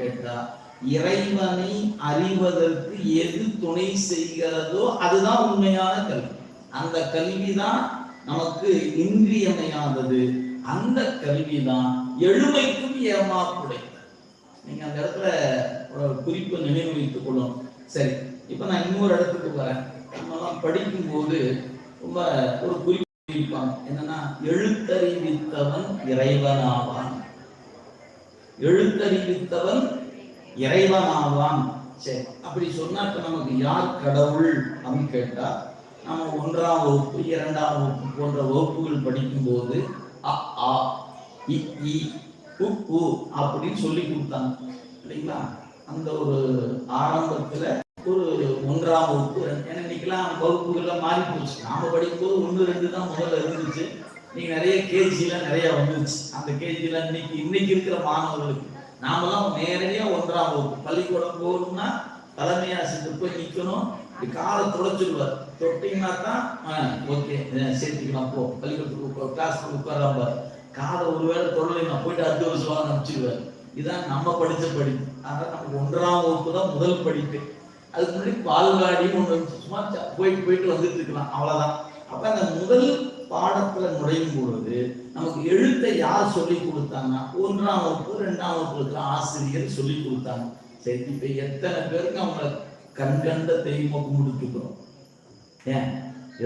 கேட்டா இறைவனை அறிவதற்கு எது துணை செய்கிறதோ அதுதான் உண்மையான கல்வி. அந்த கல்வி தான் நமக்கு இன்றியமையாதது. அந்த கல்வி தான் எழுமைக்கும் ஏமாப்புடையது. நீங்க அந்த இடத்துல ஒரு குறிப்பு நினைவு வைத்துக் கொள்ளும். சரி இப்ப நான் இன்னொரு இடத்துக்கு வரேன் நம்மலாம் படிக்கும்போது ரொம்ப ஒரு குறிப்பு வைப்பாங்க. என்னன்னா எழுத்தறிவித்தவன் இறைவனாவான். எழுத்தறிவித்தவன் இறைவனாவான். சரி அப்படி சொன்னாக்க நமக்கு யார் கடவுள் அப்படின்னு கேட்டா நம்ம ஒன்றாம் வகுப்பு இரண்டாம் வகுப்பு போன்ற வகுப்புகள் படிக்கும்போது அ ஆ இ இ உ உ அப்படின்னு சொல்லி கொடுத்தாங்க. இல்லைங்களா? அந்த ஒரு ஆரம்பத்துல ஒரு ஒன்றாம் வகுப்பு ஏன்னா இன்னைக்கெல்லாம் வகுப்புகள்லாம் மாறி போச்சு நாம படிக்கும்போது ஒன்று ரெண்டு தான் முதல்ல இருந்துச்சு. நீங்க நிறைய கேஜிலாம் நிறைய வந்துருச்சு. அந்த கேஜிலாம் இன்னைக்கு இன்னைக்கு இருக்கிற மாணவர்களுக்கு நாமெல்லாம் நேரடியா ஒன்றாம் வகுப்பு பள்ளிக்கூடம் போகணும்னா தலைமை ஆசிரியர் போய் நிக்கணும். காலை துடைச்சிடுவார் தொட்டிங்கன்னா தான் ஓகே சேர்த்துக்கலாம் போ. பள்ளிக்கூடத்துக்கு கிளாஸ் உட்காராம காலை ஒருவேளை தொடலைன்னா போயிட்டு அடுத்த வருஷம் வாங்க அனுப்பிச்சிடுவார். இதான் நம்ம படிச்ச படிப்பு. அதனால நமக்கு ஒன்றாம் வகுப்பு தான் முதல் படிப்பு. அதுக்கு முன்னாடி பால்வாடின்னு ஒன்று சும்மா போயிட்டு போயிட்டு வந்துட்டு இருக்கலாம். அவ்வளவுதான். அப்ப அந்த முதல் பாடத்துல நுழையும் பொழுது நமக்கு எழுத்தை யார் சொல்லி கொடுத்தாங்கன்னா ஒன்றாம் வகுப்பு ரெண்டாம் வகுப்பு ஆசிரியர் சொல்லி கொடுத்தாங்க. சரி இப்ப எத்தனை பேருக்கு அவங்கள கண்கண்ட தெய்வம் தெய்வமா கும்பிட்டுக்கிறோம் ஏன்?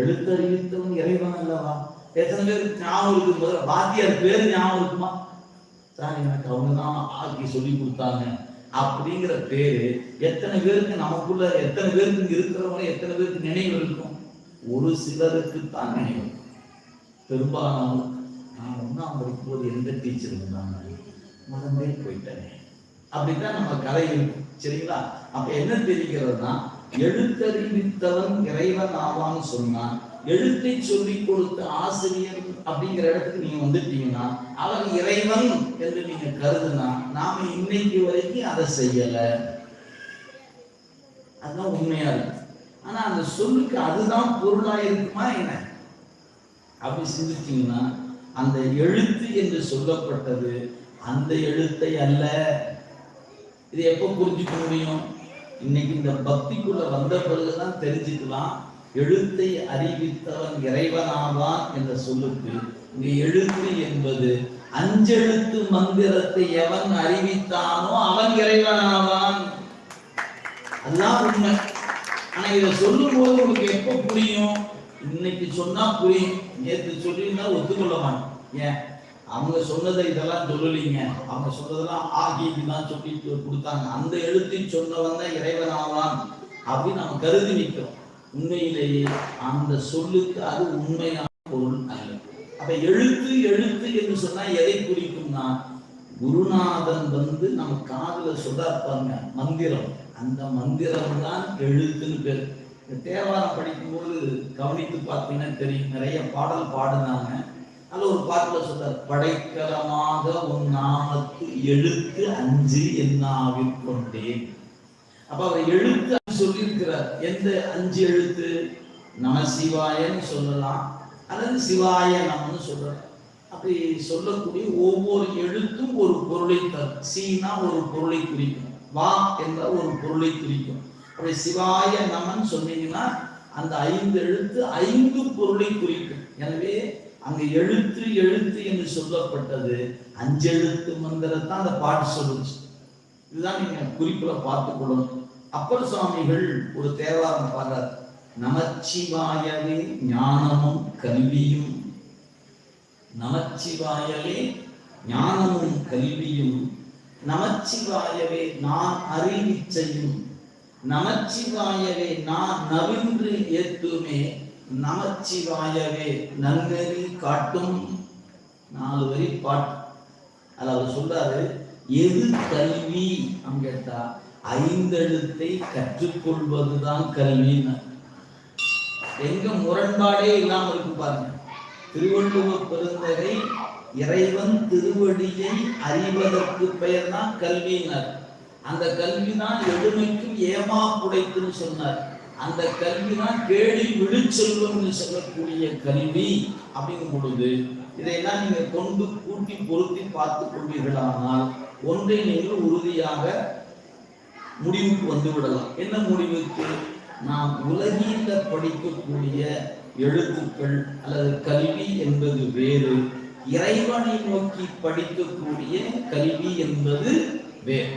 எழுத்தறிவித்தவன் இறைவன் அல்லவா? எத்தனை பேருக்கு ஞாபகம் இருக்கும் போது வாத்தியார் பேர் ஞாபகம் இருக்குமா? சார் எனக்கு அவங்க தான் ஆக்கி சொல்லி கொடுத்தாங்க அப்படிங்கிற பேரு எத்தனை பேருக்கு நமக்குள்ள எத்தனை பேருக்கு இருக்கிறவங்க எத்தனை பேருக்கு நினைவு இருக்கும்? ஒரு சிலருக்கு தான் நினைவு இருக்கும். பெரும்பாலும் நான் ஒன்றாம் படிக்கும்போது எந்த டீச்சர் இருந்தாங்க மறந்தே போயிட்டேன். அப்படித்தான் நம்ம கலை சரிங்களா? அப்ப என்ன தெரிகிறதுனா எழுத்தறிவித்தவன் இறைவன் ஆவான்னு சொன்னான் எழுத்தை சொல்லி கொடுத்த ஆசிரியர் அப்படிங்கிற இடத்துக்கு நீங்க வந்துட்டீங்கன்னா அவன் இறைவன் என்று நீங்க கருதுனா நாம இன்னைக்கு வரைக்கும் அதை செய்யல. அதுதான் உண்மையா இருக்கு ஆனா அந்த சொல்லுக்கு அதுதான் பொருளா இருக்குமா என்ன? அப்படி சிந்திச்சிங்கன்னா அந்த எழுத்து என்று சொல்லப்பட்டது அந்த எழுத்தை அல்ல. இது எப்போ புரிஞ்சுக்க முடியும்? இன்னைக்கு இந்த பக்திக்குள்ள வந்த பிறகுதான் தெரிஞ்சுக்கலாம். எழுத்தை அறிவித்தவன் இறைவனாவான் என்ற சொல்லுக்கு இங்க எழுத்து என்பது அஞ்செழுத்து மந்திரத்தை எவன் அறிவித்தானோ அவன் இறைவனாவான். அதுதான் உண்மை. ஆனா இதை சொல்லும் போது உங்களுக்கு எப்ப புரியும்? இன்னைக்கு சொன்னா புரியும் நேற்று சொல்லியிருந்தா ஒத்துக்கொள்ள மாட்டேன் ஏன்? அவங்க சொன்னதை இதெல்லாம் சொல்லலீங்க. அவங்க சொன்னதெல்லாம் ஆகி தான் சொல்லிட்டு கொடுத்தாங்க. அந்த எழுத்தையும் சொன்னவன் தான் இறைவன் ஆகலாம் அப்படின்னு நம்ம கருதி நிற்கிறோம் உண்மையிலேயே அந்த சொல்லுக்கு அது உண்மையான பொருள் அல்ல. அப்ப எழுத்து எழுத்து என்று சொன்னா எதை குறிக்கும்னா குருநாதன் வந்து நம்ம காதல சொல்லாப்பாங்க மந்திரம். அந்த மந்திரம் தான் எழுத்துன்னு பேர். தேவாரம் படிக்கும்போது கவனித்து பார்த்தீங்கன்னா தெரியும். நிறைய பாடல் பாடுனாங்க. அதில் ஒரு பாட்டில் சொல்றார் படைக்கலமாக உன் நாமத்து எழுத்து அஞ்சு என்னாவில் கொண்டேன். அப்ப அவர் எழுத்து சொல்லியிருக்கிறார். எந்த அஞ்சு எழுத்து? நமசிவாயன்னு சொல்லலாம். அல்லது சிவாய நம்னு சொல்றார். அப்படி சொல்லக்கூடிய ஒவ்வொரு எழுத்தும் ஒரு பொருளை தரும். சீனா ஒரு பொருளை குறிக்கும். வா என்ற ஒரு பொருளை குறிக்கும். அப்படி சிவாய நமன் சொன்னீங்கன்னா அந்த ஐந்து எழுத்து ஐந்து பொருளை குறிக்கும். எனவே அங்க எழுத்து எழுத்து என்று சொல்லப்பட்டது அஞ்செழுத்து மந்திரத்தை அந்த பாட்டு சொல்லுச்சு. இதுதான் நீங்க குறிப்புல பார்த்துக் கொள்ளணும் அப்பர் சுவாமிகள் ஒரு தேவாரம் பாடுறார். நமச்சிவாயவே ஞானமும் கல்வியும். நமச்சிவாயவே ஞானமும் கல்வியும். நமச்சிவாயவே நான் அறிவிச்சையும். நமச்சிவாயவே நான் நவின்று ஏத்துமே நமச்சிவாயவே நன்னெறி காட்டும். நாலு வரி பாட்டு அதாவது அவர் சொல்றாரு எது கல்வி? அப்படின்னு கேட்டா ஐந்தெழுத்தை கற்றுக்கொள்வதுதான் கல்வின்னு. எங்க முரண்பாடே இல்லாம இருக்கு பாருங்க. திருவள்ளுவர் பெருந்தகை இறைவன் திருவடியை அறிவதற்கு பெயர் தான் கல்வியினர் அந்த கல்வி தான் எழுமைக்கும் ஏமா உடைத்துன்னு சொன்னார். அந்த கல்வி தான் கேடி விழுச்செல்வம்னு சொல்லக்கூடிய கல்வி. அப்படிங்கும் பொழுது இதையெல்லாம் நீங்க கொண்டு கூட்டி பொருத்தி பார்த்து கொண்டீர்களானால் ஒன்றை நீங்கள் உறுதியாக முடிவுக்கு வந்து விடலாம் என்ன முடிவுக்கு? நாம் உலகில படிக்கக்கூடிய எழுத்துக்கள் அல்லது கல்வி என்பது வேறு இறைவனை நோக்கி படிக்கக்கூடிய கல்வி என்பது வேறு.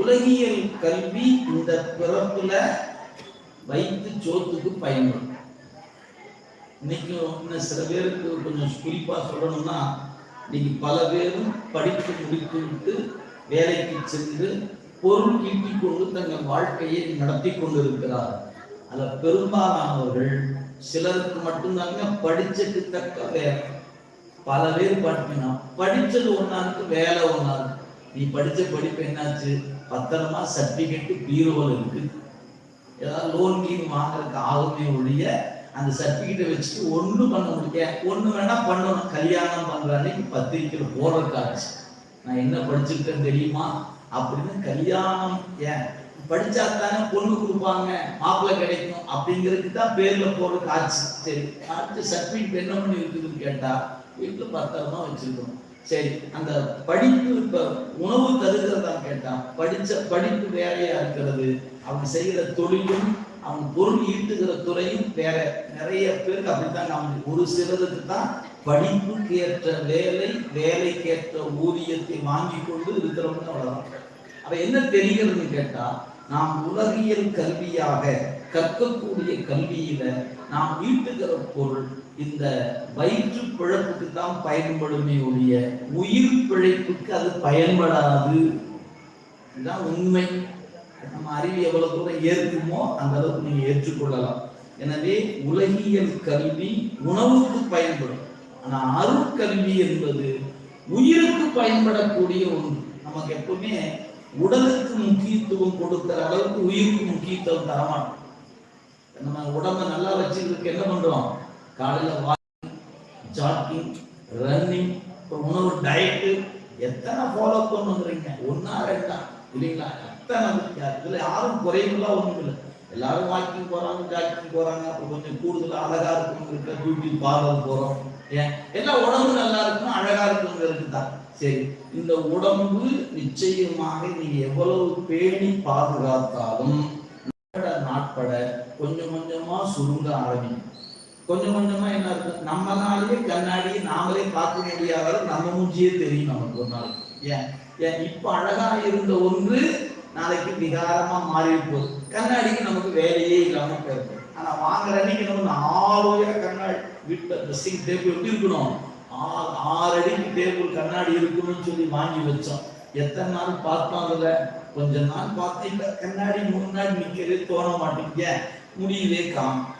உலகியல் கல்வி இந்த பிறப்புல வைத்து சோத்துக்கு பயன்படும். இன்னைக்கு இன்னும் சில பேருக்கு கொஞ்சம் குறிப்பா சொல்லணும்னா இன்னைக்கு பல பேரும் படித்து முடித்து விட்டு வேலைக்கு சென்று பொருள் ஈட்டிக் கொண்டு தங்கள் வாழ்க்கையை நடத்தி கொண்டிருக்கிறார். அதுல பெரும்பாலானவர்கள் சிலருக்கு மட்டும்தாங்க படிச்சதுக்கு தக்க வேலை. பல பேர் பார்த்தீங்கன்னா படிச்சது ஒன்னா இருக்கு வேலை ஒன்னா இருக்கு நீ படிச்ச படிப்பு என்னாச்சு? பத்திரமா சர்டிஃபிகேட்டு பீரோவில் இருக்கு. ஏதாவது லோன் கீன் வாங்குறதுக்கு ஆகுமே ஒழிய அந்த சர்டிஃபிகேட்டை வச்சுட்டு ஒன்றும் பண்ண முடியாது ஒன்று வேணா பண்ணணும். கல்யாணம் பண்ற அன்னைக்கு பத்திரிக்கையில் போடுறதுக்காச்சு நான் என்ன படிச்சிருக்கேன்னு தெரியுமா? அப்படின்னு கல்யாணம் ஏன்? படிச்சா தானே பொண்ணு கொடுப்பாங்க. மாப்பிள்ளை கிடைக்கும் அப்படிங்கிறதுக்கு தான் பேர்ல போடுறதுக்கு ஆச்சு. சரி அடுத்து சர்டிஃபிகேட் என்ன பண்ணி இருக்குதுன்னு கேட்டா வீட்டுல பத்திரமா வச்சிருக்கணும். சரி அந்த படிப்பு இப்ப உணவு தருகிறதா கேட்டான் படிச்ச படிப்பு வேலையா இருக்கிறது. அவன் செய்கிற தொழிலும் அவன் பொருள் ஈட்டுகிற துறையும் வேற நிறைய பேருக்கு அப்படித்தான் அவன் ஒரு சிலருக்கு தான் படிப்புக்கு ஏற்ற வேலை வேலைக்கேற்ற ஊதியத்தை வாங்கி கொண்டு இருக்கிறவங்க அவ்வளவுதான். அவ என்ன தெரிகிறதுன்னு கேட்டா நாம் உலகியல் கல்வியாக கற்கக்கூடிய கல்வியில நாம் ஈட்டுகிற பொருள் இந்த வயிற்று பிழப்புக்கு தான் பயன்படுமே ஒழிய உயிர் பிழைப்புக்கு அது பயன்படாது. இதுதான் உண்மை. நம்ம அறிவு எவ்வளவு தூரம் ஏற்குமோ அந்த அளவுக்கு நீங்க ஏற்றுக்கொள்ளலாம். எனவே உலகியல் கல்வி உணவுக்கு பயன்படும். ஆனா அருட்கல்வி என்பது உயிருக்கு பயன்படக்கூடிய ஒன்று. நமக்கு எப்பவுமே உடலுக்கு முக்கியத்துவம் கொடுக்கிற அளவுக்கு உயிருக்கு முக்கியத்துவம் தரமாட்டோம். நம்ம உடம்ப நல்லா வச்சுக்கிறதுக்கு என்ன பண்றோம்? காலையில வாக்கிங் ஜாக்கிங் ரன்னிங் உணவு டயட்டு எத்தனை ஃபாலோ பண்ணுங்கிறீங்க? ஒன்னா ரெண்டா? இல்லைங்களா? எத்தனை இருக்கு. இதுல யாரும் குறைவுலாம் ஒண்ணும் இல்லை எல்லாரும் வாக்கிங் போறாங்க ஜாக்கிங் போறாங்க. அப்புறம் கொஞ்சம் கூடுதல் அழகா இருக்கணுங்கிற பியூட்டி பார்லர் போறோம். ஏன்? எல்லாம் உடம்பு நல்லா இருக்கும் அழகா இருக்கணுங்கிறது தான். சரி இந்த உடம்பு நிச்சயமாக நீ எவ்வளவு பேணி பாதுகாத்தாலும் நாட்பட நாட்பட கொஞ்சம் கொஞ்சமா சுருங்க ஆரம்பிக்கும். கொஞ்சம் கொஞ்சமா என்ன இருக்கு நம்மளாலேயே கண்ணாடியை நாமளே பார்க்க முடியாத நம்ம மூஞ்சியே தெரியும் நமக்கு ஒரு நாளைக்கு ஏன்? ஏன்? இப்ப அழகா இருந்த ஒன்று நாளைக்கு விகாரமா மாறி போகுது. கண்ணாடிக்கு நமக்கு வேலையே இல்லாம போயிருக்கும் ஆனா வாங்குற அன்னைக்கு நம்ம ஆரோக்கிய கண்ணாடி வீட்டுல ட்ரெஸ்ஸிங் டேபிள் எப்படி இருக்கணும்? ஆ- ஆறு அடிக்கு டேபிள் கண்ணாடி இருக்கணும்னு சொல்லி வாங்கி வச்சோம். எத்தனை நாள் பார்த்தோம் அதுல கொஞ்ச நாள் பார்த்தேன் இப்ப கண்ணாடி முன்னாடி நிக்கிறது தோண மாட்டேங்க முடியவே காம்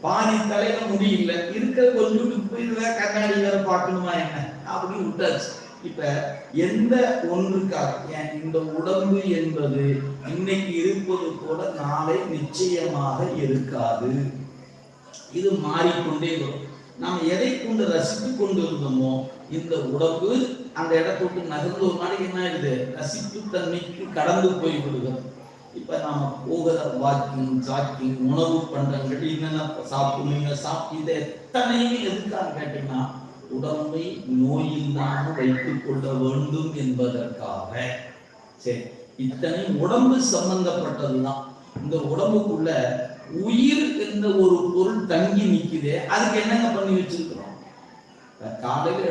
பாதி தலையில முடியல இருக்கிற கொஞ்சம் போயிருந்தா கண்ணாடி வேற பார்க்கணுமா என்ன? அப்படின்னு விட்டாச்சு. இப்ப எந்த ஒன்றுக்காக? ஏன் இந்த உடம்பு என்பது இன்னைக்கு இருப்பது போல நாளை நிச்சயமாக இருக்காது. இது மாறிக்கொண்டே வரும். நாம் எதை கொண்டு ரசித்து கொண்டு இருந்தோமோ இந்த உடம்பு அந்த இடத்தை விட்டு நகர்ந்து ஒரு நாளைக்கு என்ன ஆயிடுது? ரசிப்பு தன்மைக்கு கடந்து போய் விடுகிறது. இப்ப நாம போகிற வாக்கிங் ஜாக்கிங் உணவு பண்டங்கள் என்னென்ன சாப்பிடுவீங்க சாப்பிட்டு இதை எத்தனையுமே எதுக்காக கேட்டீங்கன்னா உடம்பை நோய் இல்லாமல் வைத்துக் கொள்ள வேண்டும் என்பதற்காக. சரி இத்தனை உடம்பு சம்பந்தப்பட்டதுதான். இந்த உடம்புக்குள்ள உயிர் என்ற ஒரு பொருள் தங்கி நிக்குது அதுக்கு என்னங்க பண்ணி வச்சிருக்கிறோம்? காலையில்